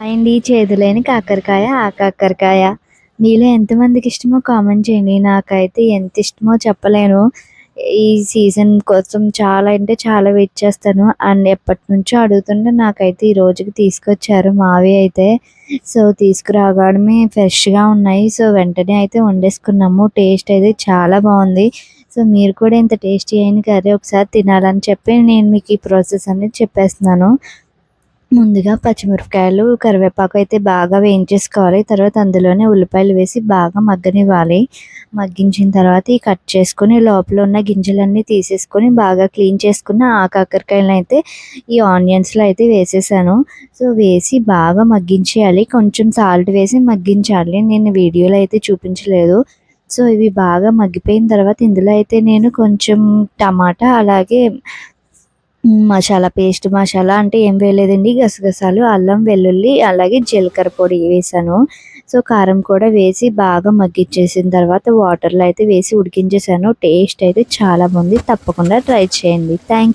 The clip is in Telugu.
అండి చేదులేని కాకరకాయ ఆ కాకరకాయ. మీలో ఎంతమందికి ఇష్టమో కామెంట్ చేయండి. నాకైతే ఎంత ఇష్టమో చెప్పలేను. ఈ సీజన్ కోసం చాలా అంటే చాలా వెయిట్ చేస్తాను. అండ్ ఎప్పటి నుంచో అడుగుతుంటే నాకైతే ఈ రోజుకి తీసుకొచ్చారు మావి అయితే. సో తీసుకురావడమే ఫ్రెష్గా ఉన్నాయి. సో వెంటనే అయితే వండేసుకున్నాము. టేస్ట్ అయితే చాలా బాగుంది. సో మీరు కూడా ఇంత టేస్టీ అయిన కర్రీ ఒకసారి తినాలని చెప్పి నేను మీకు ఈ ప్రాసెస్ అనేది చెప్పేస్తున్నాను. ముందుగా పచ్చిమిరపకాయలు కరివేపాకు అయితే బాగా వేయించేసుకోవాలి. తర్వాత అందులోనే ఉల్లిపాయలు వేసి బాగా మగ్గనివ్వాలి. మగ్గించిన తర్వాత ఈ కట్ చేసుకుని లోపల ఉన్న గింజలన్నీ తీసేసుకొని బాగా క్లీన్ చేసుకున్న ఆ కాకరకాయలను అయితే ఈ ఆనియన్స్లో అయితే వేసేసాను. సో వేసి బాగా మగ్గించేయాలి. కొంచెం సాల్ట్ వేసి మగ్గించాలి. నేను వీడియోలో అయితే చూపించలేదు. సో ఇవి బాగా మగ్గిపోయిన తర్వాత ఇందులో అయితే నేను కొంచెం టమాటా అలాగే మసాలా పేస్ట్ మసాలా అంటే ఏం వేయలేదండి. గసగసాలు అల్లం వెల్లుల్లి అలాగే జీలకర్ర పొడి వేసాను. సో కారం కూడా వేసి బాగా మగ్గిచ్చేసిన తర్వాత వాటర్లో అయితే వేసి ఉడికించేసాను. టేస్ట్ అయితే చాలా బాగుంది. తప్పకుండా ట్రై చేయండి. Thank you